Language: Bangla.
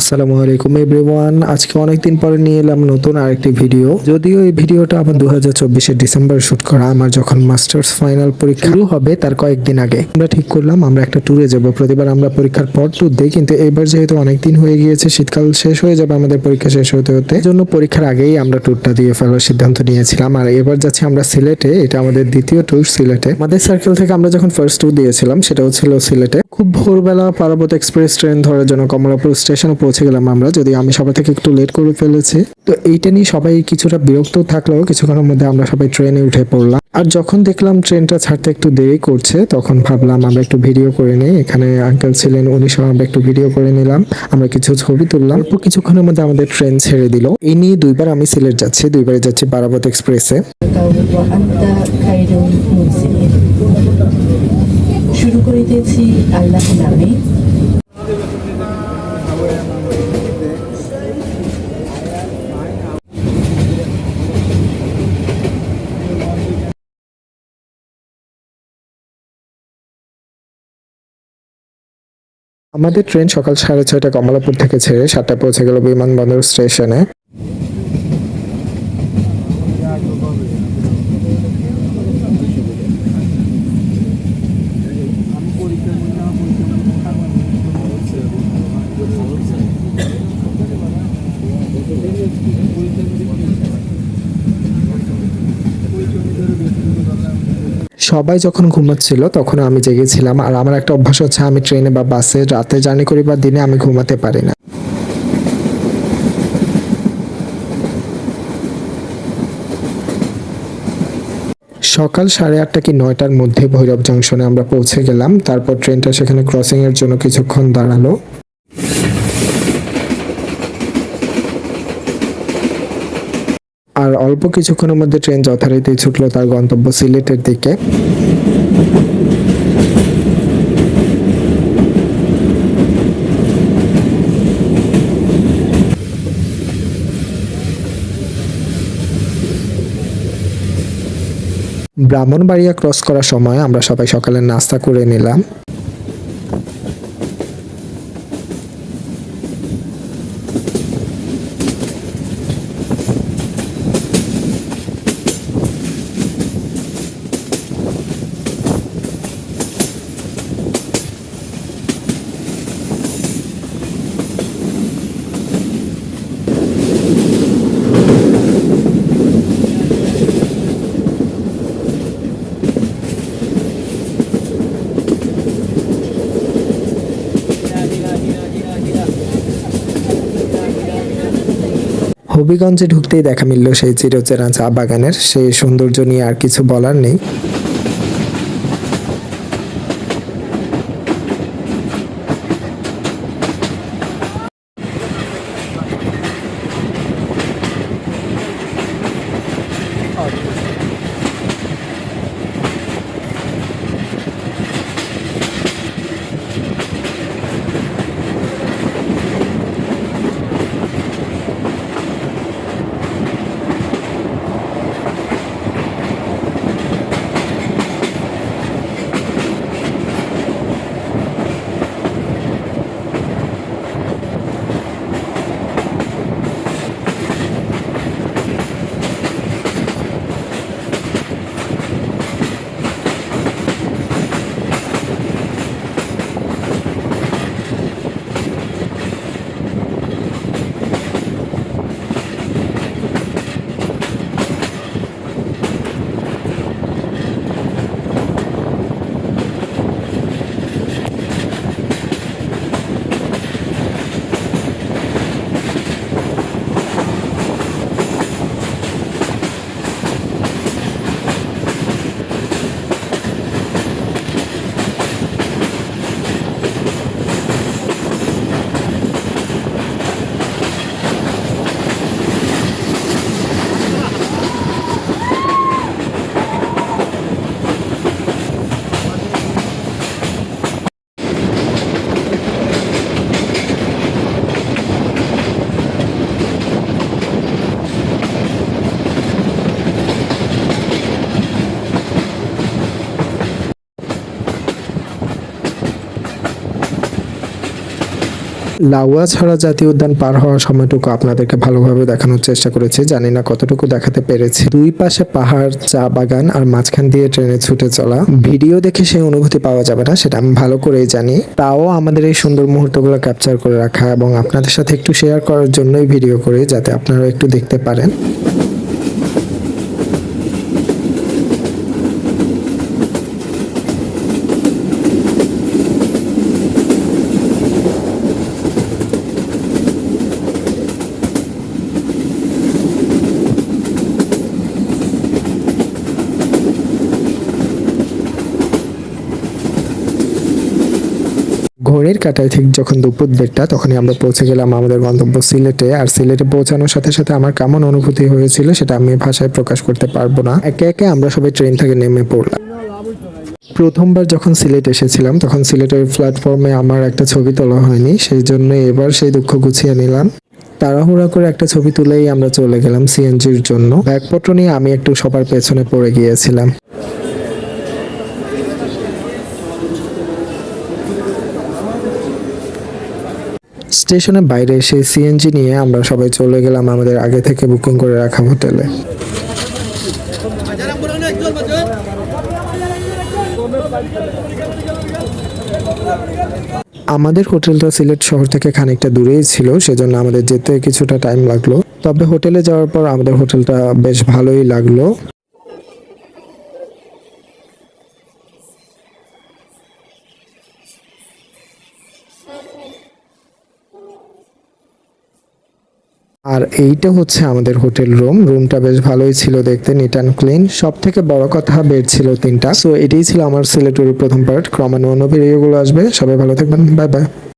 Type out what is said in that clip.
আসসালামু আলাইকুম এভরিওয়ান। আজকে অনেকদিন পরে নিয়ে এলাম নতুন আরেকটি ভিডিও। যদিও এই ভিডিওটা আমার দু হাজার চব্বিশের ডিসেম্বর শুট করা। আমার যখন মাস্টার্স ফাইনাল পরীক্ষা শুরু হবে তার কয়েকদিন আগে। আমরা ঠিক করলাম, আমরা একটা ট্যুরে যাব। প্রতিবার আমরা পরীক্ষার পর ট্যুর দিই, কিন্তু এবার যেহেতু অনেকদিন হয়ে গিয়েছে, শীতকাল শেষ হয়ে যাবে, আমাদের পরীক্ষা শেষ হতে হতে। জন্য পরীক্ষার আগেই আমরা ট্যুরটা দিয়ে ফেলার সিদ্ধান্ত নিয়েছিলাম। আর এবার যাচ্ছি আমরা সিলেটে, এটা আমাদের দ্বিতীয় ট্যুর সিলেটে। আমাদের সার্কেল থেকে আমরা যখন ফার্স্ট ট্যুর দিয়েছিলাম, সেটাও ছিল সিলেটে। খুব ভোরবেলা পার্বত এক্সপ্রেস ট্রেন ধরার জন্য কমলাপুর স্টেশনে পৌঁছে গেলাম আমরা, যদি আমি সবাই থেকে একটু লেট করে ফেলেছি। তো এইটা নিয়ে সবাই কিছুটা বিরক্ত থাকলেও কিছুক্ষণের মধ্যে আমরা সবাই ট্রেনে উঠে পড়লাম। আর যখন দেখলাম ট্রেনটা ছাড়তে একটু দেরি করছে, তখন ভাবলাম আমরা একটু ভিডিও করে নিই। এখানে আঙ্কেল ছিলেন, উনি সহ আমরা একটু ভিডিও করে নিলাম। আমরা কিছু ছবি তুললাম। অল্প কিছুক্ষণের মধ্যে আমাদের ট্রেন ছেড়ে দিল। এই নিয়ে দুইবার আমি সিলেট যাচ্ছি দুইবারে যাচ্ছি বারাবত এক্সপ্রেসে শুরু করিতেছি আল্লাহ নামে। আমাদের ট্রেন সকাল সাড়ে ছয়টা কমলাপুর থেকে ছেড়ে সাতটা পৌঁছে গেল বিমানবন্দর স্টেশনে। সবাই যখন ঘুমাচ্ছিল, তখন আমি জেগেছিলাম। আর আমার একটা অভ্যাস হচ্ছে, আমি ট্রেনে বা বাসে রাতে জার্নি করি বা দিনে আমি ঘুমাতে পারি না। সকাল সাড়ে আটটা কি নয়টার মধ্যে ভৈরব জংশনে আমরা পৌঁছে গেলাম। তারপর ট্রেনটা সেখানে ক্রসিং এর জন্য কিছুক্ষণ দাঁড়াল। আর অল্প কিছুক্ষণের মধ্যে ট্রেন যথারীতি ছুটলো তার গন্তব্য সিলেটের দিকে। ব্রাহ্মণবাড়িয়া ক্রস করার সময় আমরা সবাই সকালে নাস্তা করে নিলাম। হবিগঞ্জে ঢুকতেই দেখা মিলল সেই চিরচেনা চা বাগানের সেই সৌন্দর্য নিয়ে আর কিছু বলার নেই। লাউয়া ছড়া জাতীয় উদ্যান পার হওয়ার সময়টুকু আপনাদেরকে ভালোভাবে দেখানোর চেষ্টা করেছি। জানি না কতটুকু দেখাতে পেরেছি। দুই পাশে পাহাড়, চা বাগান আর মাঝখান দিয়ে ট্রেনে ছুটে চলা। ভিডিও দেখে সেই অনুভূতি পাওয়া যাবে না, সেটা আমি ভালো করেই জানি। তাও আমাদের এই সুন্দর মুহূর্তগুলো ক্যাপচার করে রাখা এবং আপনাদের সাথে একটু শেয়ার করার জন্যই ভিডিও করি, যাতে আপনারা একটু দেখতে পারেন। ঘড়ির কাটায় ঠিক যখন দুপুর দেড়টা, তখনই আমরা পৌঁছে গেলাম আমাদের গন্তব্য সিলেটে। আর সিলেটে পৌঁছানোর সাথে সাথে আমার কেমন অনুভূতি হয়েছিল সেটা আমি ভাষায় প্রকাশ করতে পারব না। একে একে আমরা সবাই ট্রেন থেকে নেমে পড়লাম। প্রথমবার যখন সিলেট এসেছিলাম, তখন সিলেটের প্ল্যাটফর্মে আমার একটা ছবি তোলা হয়নি, সেই জন্য এবার সেই দুঃখ গুছিয়ে নিলাম। তাড়াহুড়া করে একটা ছবি তুলেই আমরা চলে গেলাম সিএনজির জন্য। ব্যাগপত্র নিয়ে আমি একটু সবার পেছনে পড়ে গিয়েছিলাম। স্টেশনের বাইরে এসে সিএনজি নিয়ে আমরা সবাই চলে গেলাম আমাদের আগে থেকে বুকিং করে রাখা হোটেলে। আমাদের হোটেলটা সিলেট শহর থেকে খানিকটা দূরেই ছিল, সেজন্য আমাদের যেতে কিছুটা টাইম লাগল। তবে হোটেলে যাওয়ার পর আমাদের হোটেলটা বেশ ভালোই লাগল। আর এইটা হচ্ছে আমাদের হোটেল রুম। রুমটা বেশ ভালোই ছিল দেখতে নিট অ্যান্ড ক্লিন সব থেকে বড় কথা বেড ছিল তিনটা। সো এটাই ছিল আমার সিলেটুরির প্রথম পার্ট ক্রমান্বয়ে ভিডিওগুলো আসবে। সবাই ভালো থাকবেন। Bye bye